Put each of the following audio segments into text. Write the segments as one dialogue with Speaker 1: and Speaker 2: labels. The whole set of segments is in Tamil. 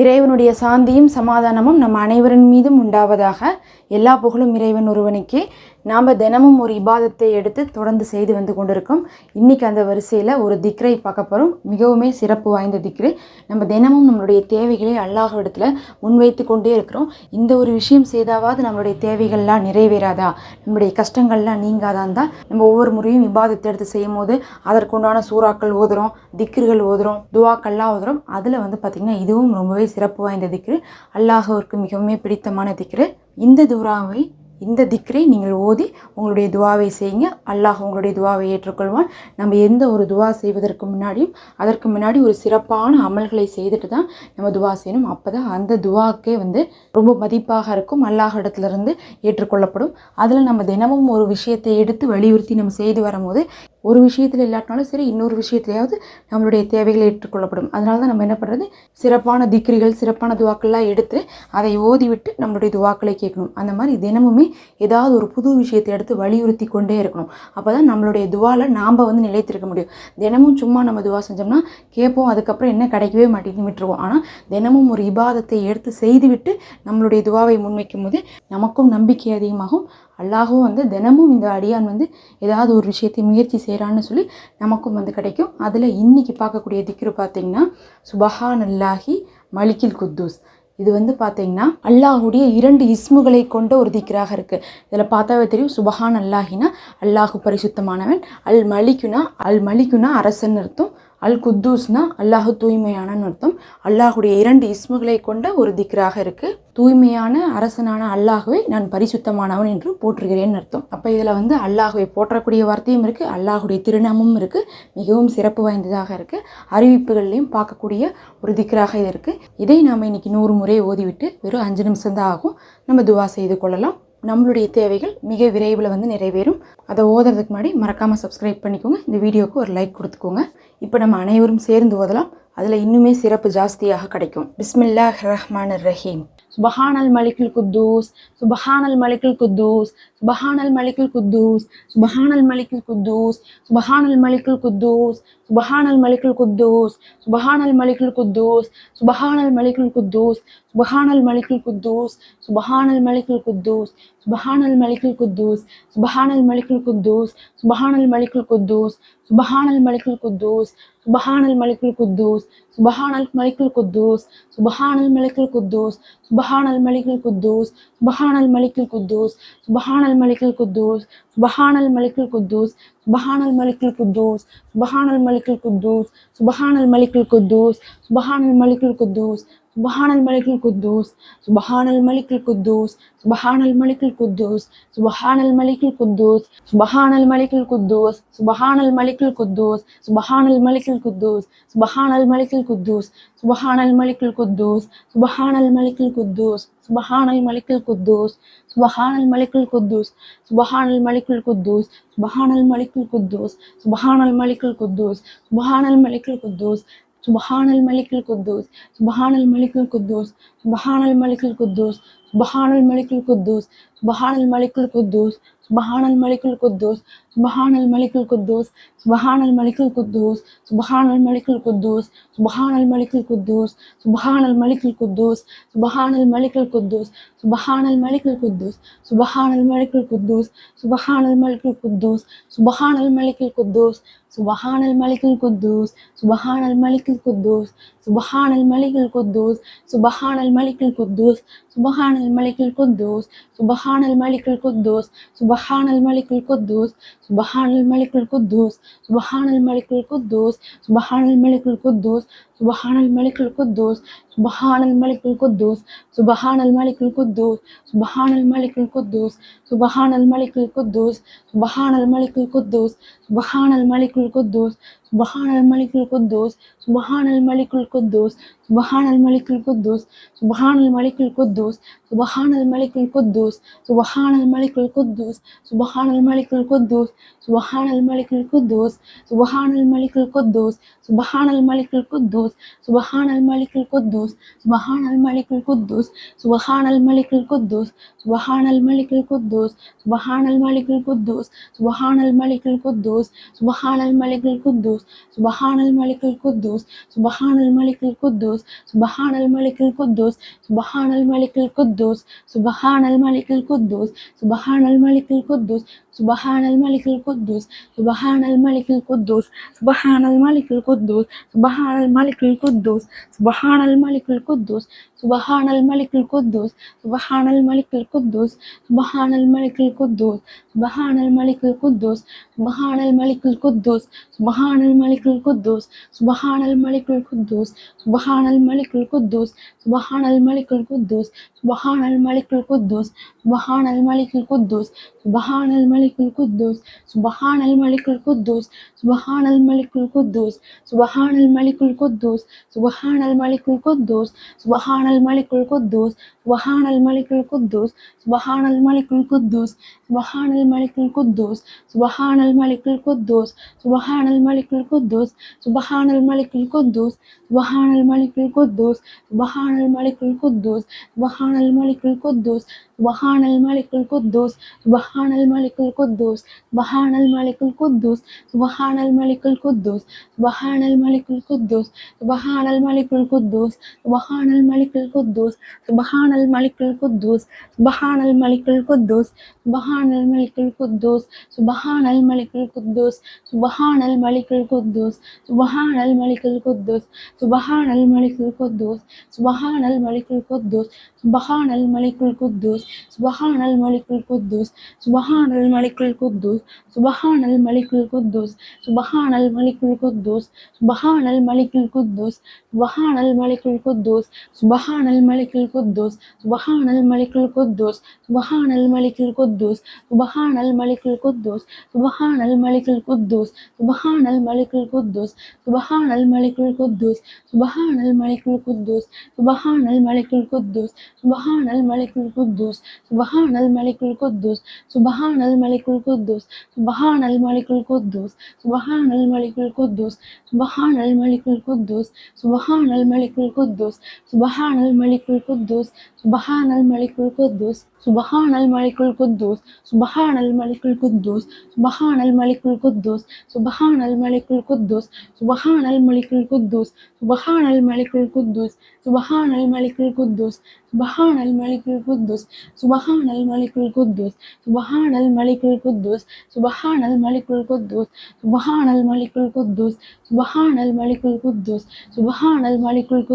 Speaker 1: இறைவனுடைய சாந்தியும் சமாதானமும் நம் அனைவரின் மீதும் உண்டாவதாக எல்லா புகழும் இறைவன் ஒருவனுக்கே. நாம் தினமும் ஒரு இபாதத்தை எடுத்து தொடர்ந்து செய்து வந்து கொண்டிருக்கோம். இன்றைக்கி அந்த வரிசையில் ஒரு திக்ரை பார்க்க போகிறோம் மிகவுமே சிறப்பு வாய்ந்த திக்ரு. நம்ம தினமும் நம்மளுடைய தேவைகளை அல்லாஹ் இடத்துல முன்வைத்து கொண்டே இருக்கிறோம். இந்த ஒரு விஷயம் செய்தாவது நம்மளுடைய தேவைகள்லாம் நிறைவேறாதா? நம்மளுடைய கஷ்டங்கள்லாம் நீங்காதான் தான் நம்ம ஒவ்வொரு முறையும் இபாதத்தை எடுத்து செய்யும் போது அதற்குண்டான சூறாக்கள் ஓதுறோம் திக்ருகள் ஓதுறோம் துவாக்கள்லாம் ஓதுறோம். அதில் வந்து பார்த்திங்கன்னா இதுவும் ரொம்பவே சிறப்பு வாய்ந்த திக்ரு. அல்லாஹ்விற்கு மிகவுமே பிடித்தமான திக்ரு. இந்த துராவை இந்த திக்ரை நீங்கள் ஓதி உங்களுடைய துவாவை செய்யுங்க. அல்லாஹ் உங்களுடைய துவாவை ஏற்றுக்கொள்வான். நம்ம எந்த ஒரு துவா செய்வதற்கு முன்னாடியும் அதற்கு முன்னாடி ஒரு சிறப்பான அமல்களை செய்துட்டு தான் நம்ம துவா செய்யணும். அப்போ தான் அந்த துவாக்கே வந்து ரொம்ப மதிப்பாக இருக்கும். அல்லாஹ் இடத்துலேருந்து ஏற்றுக்கொள்ளப்படும். அதில் நம்ம தினமும் ஒரு விஷயத்தை எடுத்து வலியுறுத்தி நம்ம செய்து வரும்போது ஒரு விஷயத்தில் இல்லாட்டினாலும் சரி இன்னொரு விஷயத்துலையாவது நம்மளுடைய தேவைகள் ஏற்றுக்கொள்ளப்படும். அதனால தான் நம்ம என்ன பண்ணுறது சிறப்பான திக்ரிகள் சிறப்பான துவாக்கள்லாம் எடுத்து அதை ஓதிவிட்டு நம்மளுடைய துவாக்களை கேட்கணும். அந்த மாதிரி தினமுமே ஏதாவது ஒரு புது விஷயத்தை எடுத்து வலியுறுத்தி கொண்டே இருக்கணும். அப்போ தான் நம்மளுடைய துவாவில் நாம் வந்து நிலைத்திருக்க முடியும். தினமும் சும்மா நம்ம துவா செஞ்சோம்னா கேட்போம் அதுக்கப்புறம் என்ன கிடைக்கவே மாட்டேங்குது விட்டுருவோம். ஆனால் தினமும் ஒரு இபாதத்தை எடுத்து செய்துவிட்டு நம்மளுடைய துவாவை முன்வைக்கும் போது நமக்கும் நம்பிக்கை அதிகமாகும். அல்லாஹும் வந்து தினமும் இந்த அடியான் வந்து ஏதாவது ஒரு விஷயத்தை முயற்சி செய்கிறான்னு சொல்லி நமக்கும் வந்து கிடைக்கும். அதில் இன்னைக்கு பார்க்கக்கூடிய திக்ரு பார்த்தீங்கன்னா சுபஹான் அல்லாஹி மலிக்கில் குத்தூஸ். இது வந்து பார்த்தீங்கன்னா அல்லாஹுடைய இரண்டு இஸ்முகளை கொண்ட ஒரு திக்ராக இருக்குது இதில் பார்த்தாவே தெரியும் சுபஹான் அல்லாஹினா அல்லாஹு பரிசுத்தமானவன் அல் மலிக்குனா அல் மலிக்குனா அரசன் அர்த்தம் அல் குத்தூஸ்னா அல்லாஹு தூய்மையானன்னு அர்த்தம். அல்லாஹுடைய இரண்டு இஸ்முகளை கொண்ட ஒரு திக்ராக இருக்குது தூய்மையான அரசனான அல்லாஹுவை நான் பரிசுத்தமானவன் என்று போற்றுகிறேன்னு அர்த்தம். அப்போ இதில் வந்து அல்லாஹுவை போற்றக்கூடிய வார்த்தையும் இருக்குது அல்லாஹுடைய திருநாமமும் இருக்குது மிகவும் சிறப்பு வாய்ந்ததாக இருக்குது அறிவிப்புகள்லையும் பார்க்கக்கூடிய ஒரு திக்ராக இது இருக்குது இதை நாம் இன்னைக்கு நூறு முறை ஓதிவிட்டு வெறும் அஞ்சு நிமிஷம் தான் ஆகும். நம்ம துவா செய்து கொள்ளலாம். நம்மளுடைய தேவைகள் மிக விரைவில் வந்து நிறைவேறும். அதை ஓதுறதுக்கு முன்னாடி மறக்காமல் சப்ஸ்கிரைப் பண்ணிக்கோங்க. இந்த வீடியோவுக்கு ஒரு லைக் கொடுத்துக்கோங்க. இப்போ நம்ம அனைவரும் சேர்ந்து ஓதலாம். அதில் இன்னுமே சிறப்பு ஜாஸ்தியாக கிடைக்கும். பிஸ்மில்லா ரஹ்மான் ரஹீம். சுபஹானல் மலிக்குல் குத்தூஸ் சுபஹானல் மலிக்குல் குத்தூஸ் சுபஹானல் மலிக்குல் குத்தூஸ் சுபஹானல் மலிக்குல் குத்தூஸ் சுபஹானல் மலிக்குல் குத்தூஸ் சுபஹானல் மலிக்குல் குத்தூஸ் சுபஹானல் மலிக்குல் குத்தூஸ் சுபஹானல் மலிக்குல் குத்தூஸ் சுபஹானல் மலிக்குல் குத்தூஸ் சுபஹானல் மலிக்குல் குத்தூஸ் सुबहान अल मलिकुल कुद्दूस सुबहान अल मलिकुल कुद्दूस सुबहान अल मलिकुल कुद्दूस सुबहान अल मलिकुल कुद्दूस सुबहान अल मलिकुल कुद्दूस सुबहान अल मलिकुल कुद्दूस सुबहान अल मलिकुल कुद्दूस सुबहान अल मलिकुल कुद्दूस सुबहान अल मलिकुल कुद्दूस सुबहान अल मलिकुल कुद्दूस सुबहान अल मलिकुल कुद्दूस सुबहान अल मलिकुल कुद्दूस सुबहान अल मलिकुल कुद्दूस सुबहान अल मलिकुल कुद्दूस सुबहान अल मलिकुल कुद्दूस सुबहान मलिकुल कुद्दूस सुबहान मलिकुल कुद्दूस सुबहान अल मलिकुल कुद्दूस सुबहान मलिकुल कुद्दूस सुबहान अल मलिकुल कुद्दूस सुबहान मलिकुल कुद्दूस सुबहान मलिकुल कुद्दूस सुबहान मलिकुल कुद्दूस सुबहान मलिकुल कुद्दूस सुबहान मलिकुल कुद्दूस सुबहान मलिकुल कुद्दूस सुबहान मलिकुल कुद्दूस सुबहान मलिकुल कुद्दूस सुबहान मलिकुल कुद्दूस सुबहान मलिकुल कुद्दूस सुबहान मलिकुल कुद्दूस സുബഹാനുൽ മലിക്കുൽ ഖുദ്ദൂസ് സുബഹാനുൽ മലിക്കുൽ ഖുദ്ദൂസ് സുബഹാനുൽ മലിക്കുൽ ഖുദ്ദൂസ് സുബഹാനുൽ മലിക്കുൽ ഖുദ്ദൂസ് സുബഹാനുൽ മലിക്കുൽ ഖുദ്ദൂസ് സുബഹാനുൽ മലിക്കുൽ ഖുദ്ദൂസ് सुबहान अल मलिकुल कुद्दूस सुबहान अल मलिकुल कुद्दूस सुबहान अल मलिकुल कुद्दूस सुबहान अल मलिकुल कुद्दूस सुबहान अल मलिकुल कुद्दूस सुबहान अल मलिकुल कुद्दूस सुबहान अल मलिकुल कुद्दूस सुबहान अल मलिकुल कुद्दूस सुबहान अल मलिकुल कुद्दूस सुबहान अल मलिकुल कुद्दूस सुबहान अल मलिकुल कुद्दूस सुबहान अल मलिकुल कुद्दूस सुबहान अल मलिकुल कुद्दूस सुबहान अल मलिकुल कुद्दूस सुबहान अल मलिकुल कुद्दूस सुबहान अल मलिकुल कुद्दूस सुबहान अल मलिकुल कुद्दूस सुबहानल मलिकुल कुद्दूस सुबहानल मलिकुल कुद्दूस सुबहानल मलिकुल कुद्दूस सुबहानल मलिकुल कुद्दूस सुबहानल मलिकुल कुद्दूस सुबहानल मलिकुल कुद्दूस सुबहानल मलिकुल कुद्दूस सुबहानल मलिकुल कुद्दूस सुबहानल मलिकुल कुद्दूस सुबहानल मलिकुल कुद्दूस सुबहान अलमलिकुल कुद्दूस सुबहान अलमलिकुल कुद्दूस सुबहान अलमलिकुल कुद्दूस सुबहान अलमलिकुल कुद्दूस सुबहान अलमलिकुल कुद्दूस सुबहान अलमलिकुल कुद्दूस सुबहान अलमलिकुल कुद्दूस सुबहान अलमलिकुल कुद्दूस सुबहान अलमलिकुल कुद्दूस सुबहान अलमलिकुल कुद्दूस सुबहान अलमलिकुल कुद्दूस सुबहान अलमलिकुल कुद्दूस सुबहान अल अलमलिकुल कुद्दूस सुबहान अलमलिकुल कुद्दूस सुबहान अलमलिकुल कुद्दूस सुबहान अलमलिकुल कुद्दूस सुबहान अलमलिकुल कुद्दूस कुद्दूस सुबहानल मलिकुल कुद्दूस सुबहानल मलिकुल कुद्दूस सुबहानल मलिकुल कुद्दूस अल मलिकल कुद्दूस सुबहानल मलिकुल कुद्दूस सुबहानल मलिकुल कुद्दूस सुबहान मलिकुल कुद्दूस सुबहान मलिकुल कुद्दूस सुबहान मलिकुल कुद्दूस सुबहान मलिकुल कुद्दूस सुबहान मलिकुल कुद्दूस सुबहान मलिकुल कुद्दूस सुबहानल मलिकुल कुद्दूस सुबहान मलिकुल कुद्दूस सुबहान मलिकुल कुद्दूस सुबहान मलिकुल कुद्दूस सुबहान मलिकुल कुद्दूस सुबहान मलिकुल कुद्दूस सुबहान मलिकुल कुद्दूस सुबहान मलिकुल मलिकुल कुद्दूस सुबहान अल मलिकुल कुद्दूस सुबहान अल मलिकुल कुद्दूस सुबहान अल मलिकुल कुद्दूस सुबहान अल मलिकुल कुद्दूस सुबहान अल मलिकुल कुद्दूस सुबहान अल मलिकुल कुद्दूस सुबहान अल मलिकुल कुद्दूस सुबहान अल मलिकुल कुद्दूस सुबहान अल मलिकुल कुद्दूस सुबहान अल मलिकुल कुद्दूस सुबहान अल मलिकुल कुद्दूस सुबहान अल मलिकुल कुद्दूस सुबहान अल मलिकुल कुद्दूस सुबहान अल मलिकुल कुद्दूस वहाँ मलिकुल कुद्दूस वहाँ मलिकुल कुद्दूस सुबहानल मलिकुल कुद्दूस वहाँ मलिकुल कुद्दूस वहाँ मलिकुल कुद्दूस वहाँ मलिकुल कुद्दूस वहाँ मलिकुल कुद्दूस वहाँ मलिकुल कुद्दूस वहाँ मलिकुल कुद्दूस वहाँ मलिकुल कुद्दूस वहाँ मलिकुल कुद्दूस वहाँ मलिकुल कुद्दूस सुबहानल मलिकुल कुद्दूस वहाँ मलिकुल कुद्दूस वहाँ मलिकुल कुद्दूस वहाँ मलिकुल कुद्दूस சுபஹானல் மலிக்குல் குத்தூஸ் சுபஹானல் மலிக்குல் குத்தூஸ் சுபஹானல் மலிக்குல் குத்தூஸ் சுபஹானல் மலிக்குல் குத்தூஸ் சுபஹானல் மலிக்குல் குத்தூஸ் சுபஹானல் மலிக்குல் குத்தூஸ் சுபஹானல் மலிக்குல் குத்தூஸ் சுபஹானல் மலிக்குல் குத்தூஸ் சுபஹானல் மலிக்குல் குத்தூஸ் சுபஹானல் மலிக்குல் குத்தூஸ் சுபஹானல் மலிக்குல் குத்தூஸ் சுபஹானல் மலிக்குல் குத்தூஸ் சுபஹானல் மலிக்குல் குத்தூஸ் சுபஹானல் மலிக்குல் குத்தூஸ் சுபஹானல் மலிக்குல் குத்தூஸ் சுபஹானல் மலிக்குல் குத்தூஸ் குத்தூஸ் சுபஹான் அல் மலிக்குல் குத்தூஸ். சுபஹான் அல் மலிக்குல் குத்தூஸ். சுபஹான் அல் மலிக்குல் குத்தூஸ். சுபஹான் அல் மலிக்குல் குத்தூஸ். சுபஹான் அல் மலிக்குல் குத்தூஸ். சுபஹான் அல் மலிக்குல் குத்தூஸ். சுபஹான் அல் மலிக்குல் குத்தூஸ். சுபஹான் அல் மலிக்குல் குத்தூஸ். سبحان الملك القدوس سبحان الملك القدوس سبحان الملك القدوس سبحان الملك القدوس سبحان الملك القدوس سبحان الملك القدوس سبحان الملك القدوس سبحان الملك القدوس سبحان الملك القدوس سبحان الملك القدوس سبحان الملك القدوس سبحان الملك القدوس سبحان الملك القدوس سبحان الملك القدوس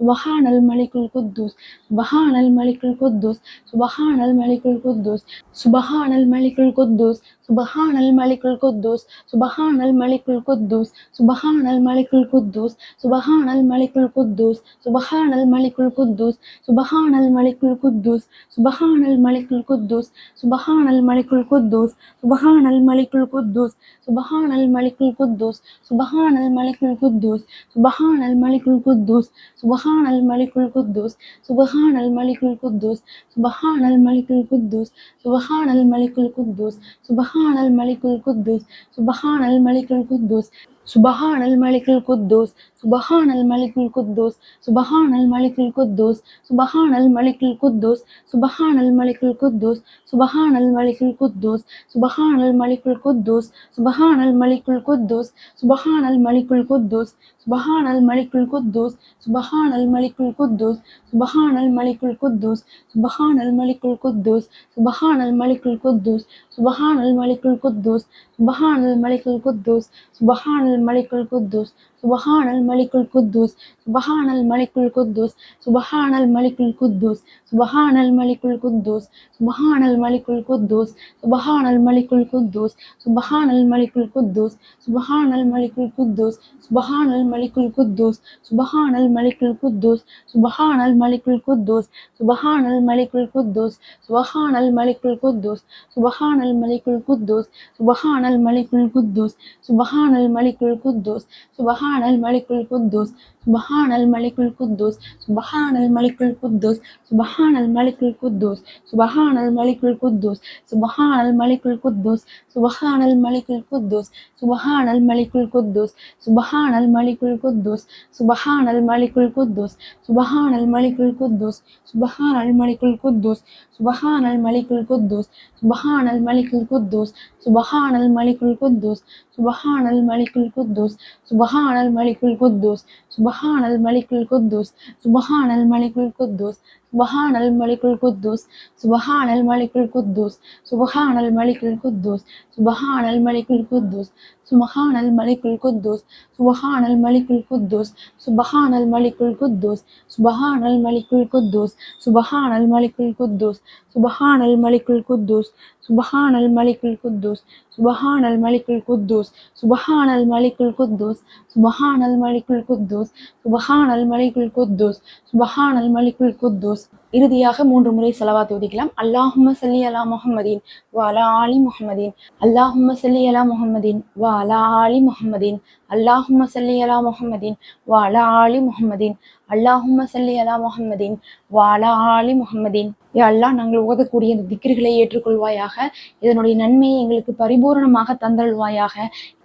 Speaker 1: سبحان الملك القدوس سبحان الملك القدوس سبحان سبحان الملك القدوس سبحان الملك القدوس سبحان الملك القدوس سبحان الملك القدوس سبحان الملك القدوس سبحان الملك القدوس سبحان الملك القدوس سبحان الملك القدوس سبحان الملك القدوس سبحان الملك القدوس سبحان الملك القدوس سبحان الملك القدوس سبحان الملك القدوس سبحان الملك القدوس سبحان الملك القدوس سبحان الملك القدوس سبحان سبحان الملك القدوس سبحان الملك القدوس سبحان الملك القدوس سبحان الملك القدوس سبحان الملك القدوس. سبحان الملك القدوس سبحان الملك القدوس سبحان الملك القدوس سبحان الملك القدوس سبحان الملك القدوس سبحان الملك القدوس سبحان الملك القدوس سبحان الملك القدوس سبحان الملك القدوس سبحان الملك القدوس سبحان الملك القدوس سبحان الملك القدوس سبحان الملك القدوس سبحان الملك القدوس سبحان الملك القدوس سبحان الملك القدوس சுபஹானல் மலிக்குல் குத்தூஸ் சுபஹானல் மலிக்குல் குத்தூஸ் சுபஹானல் மலிக்குல் குத்தூஸ் சுபஹானல் மலிக்குல் குத்தூஸ் சுபஹானல் மலிக்குல் குத்தூஸ் சுபஹானல் மலிக்குல் குத்தூஸ் சுபஹானல் மலிக்குல் குத்தூஸ் சுபஹானல் மலிக்குல் குத்தூஸ் சுபஹானல் மலிக்குல் குத்தூஸ் சுபஹானல் மலிக்குல் குத்தூஸ் சுபஹானல் மலிக்குல் குத்தூஸ் சுபஹானல் மலிக்குல் குத்தூஸ் சுபஹானல் மலிக்குல் குத்தூஸ் சுபஹானல் மலிக்குல் குத்தூஸ் சுபஹானல் மலிக்குல் குத்தூஸ் சுபஹானல் மலிக்குல் குத்தூஸ் சுபஹான் சுபஹானல் மலிக்குல் குத்தூஸ் சுபஹானல் மலிக்குல் குத்தூஸ் சுபஹானல் மலிக்குல் குத்தூஸ் சுபஹானல் மலிக்குல் குத்தூஸ் சுபஹானல் மலிக்குல் குத்தூஸ் சுபஹானல் மலிக்குல் குத்தூஸ் சுபஹானல் மலிக்குல் குத்தூஸ் சுபஹானல் மலிக்குல் குத்தூஸ் சுபஹானல் மலிக்குல் குத்தூஸ் சுபஹானல் மலிக்குல் குத்தூஸ் சுபஹானல் மலிக்குல் குத்தூஸ் சுபஹானல் மலிக்குல் குத்தூஸ் سبحان الملك القدوس سبحان الملك القدوس سبحان الملك القدوس سبحان الملك القدوس سبحان الملك القدوس سبحان الملك القدوس سبحان الملك القدوس سبحان الملك القدوس سبحان الملك القدوس سبحان الملك القدوس سبحان الملك القدوس سبحان الملك القدوس سبحان الملك القدوس سبحان الملك القدوس سبحان الملك القدوس سبحان الملك القدوس سبحان الملك القدوس سبحان الملك القدوس سبحان الملك القدوس سبحان الملك القدوس سبحان الملك القدوس سبحان الملك القدوس سبحان الملك القدوس இறுதியாக மூன்று முறை செலவாத்து ஒதுக்கலாம் அல்லாஹும்ம சல்லி அலா முஹம்மதீன் வ அலா ஆலி முஹம்மதீன். அல்லாஹும்ம சல்லி அலா முஹம்மதீன் வ அலா ஆலி முஹம்மதீன். அல்லாஹும்ம சல்லி அலா முஹம்மதீன் வ அலா ஆலி முஹம்மதீன். அல்லாஹும்ம சல்லி அலா முஹம்மதீன் வ அலா ஆலி முஹம்மதீன். யா அல்லாஹ் நாங்கள் ஓதக்கூடிய இந்த திக்கிர்களை ஏற்றுக்கொள்வாயாக இதனுடைய நன்மையை எங்களுக்கு பரிபூரணமாக தந்தருள்வாயாக.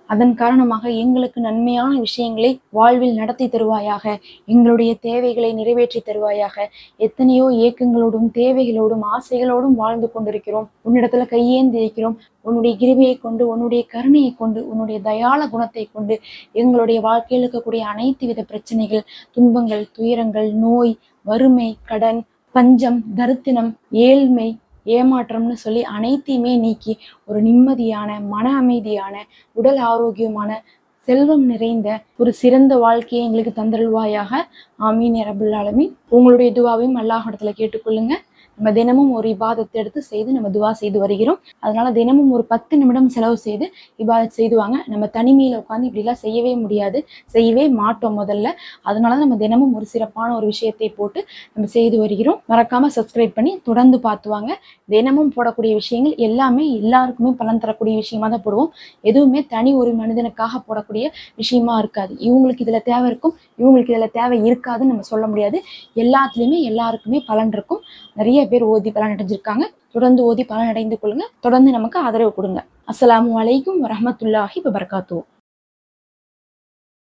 Speaker 1: அதன் காரணமாக எங்களுக்கு நன்மையான விஷயங்களை வாழ்வில் நடத்தி தருவாயாக எங்களுடைய தேவைகளை நிறைவேற்றி தருவாயாக எத்தனையோ ஏக்கங்களோடும் தேவைகளோடும் ஆசைகளோடும் வாழ்ந்து கொண்டிருக்கிறோம். உன்னிடத்துல கையேந்தி இருக்கிறோம். உன்னுடைய கிருமையை கொண்டு உன்னுடைய கருணையை கொண்டு உன்னுடைய தயாள குணத்தை கொண்டு எங்களுடைய வாழ்க்கையில் இருக்கக்கூடிய அனைத்து வித பிரச்சனைகள் துன்பங்கள் துயரங்கள் நோய் வறுமை கடன் பஞ்சம் தரித்தினம் ஏழ்மை ஏமாற்றம்னு சொல்லி அனைத்தையுமே நீக்கி ஒரு நிம்மதியான மன அமைதியான உடல் ஆரோக்கியமான செல்வம் நிறைந்த ஒரு சிறந்த வாழ்க்கையை எங்களுக்கு தந்தருள்வாயாக. ஆமீன். ரபுல் உங்களுடைய துவாவையும் அல்லாஹிடத்துல கேட்டுக்கொள்ளுங்க. நம்ம தினமும் ஒரு இபாதத்தை எடுத்து செய்து நம்ம துவா செய்து வருகிறோம். அதனால தினமும் ஒரு பத்து நிமிடம் செலவு செய்து இபாதத் செய்துவாங்க. நம்ம தனிமையில உட்காந்து இப்படிலாம் செய்யவே முடியாது. செய்யவே மாட்டோம் முதல்ல. அதனால நம்ம தினமும் ஒரு சிறப்பான ஒரு விஷயத்தை போட்டு நம்ம செய்து வருகிறோம். மறக்காம சப்ஸ்கிரைப் பண்ணி தொடர்ந்து பார்த்துவாங்க. தினமும் போடக்கூடிய விஷயங்கள் எல்லாமே எல்லாருக்குமே பலன் தரக்கூடிய விஷயமா தான் போடுவோம். எதுவுமே தனி ஒரு மனிதனுக்காக போடக்கூடிய விஷயமா இருக்காது. இவங்களுக்கு இதுல தேவை இருக்கும். இவங்களுக்கு இதுல தேவை இருக்காதுன்னு நம்ம சொல்ல முடியாது. எல்லாத்துலேயுமே எல்லாருக்குமே பலன் இருக்கும். நிறைய பேர் ஓதி பலன் அடைஞ்சிருக்காங்க தொடர்ந்து ஓதி பலன் அடைந்து கொள்ளுங்க. தொடர்ந்து நமக்கு ஆதரவு கொடுங்க. அஸ்லாம் அலைக்கும் வரமத்துல்லாஹி வபரகாத்துஹு.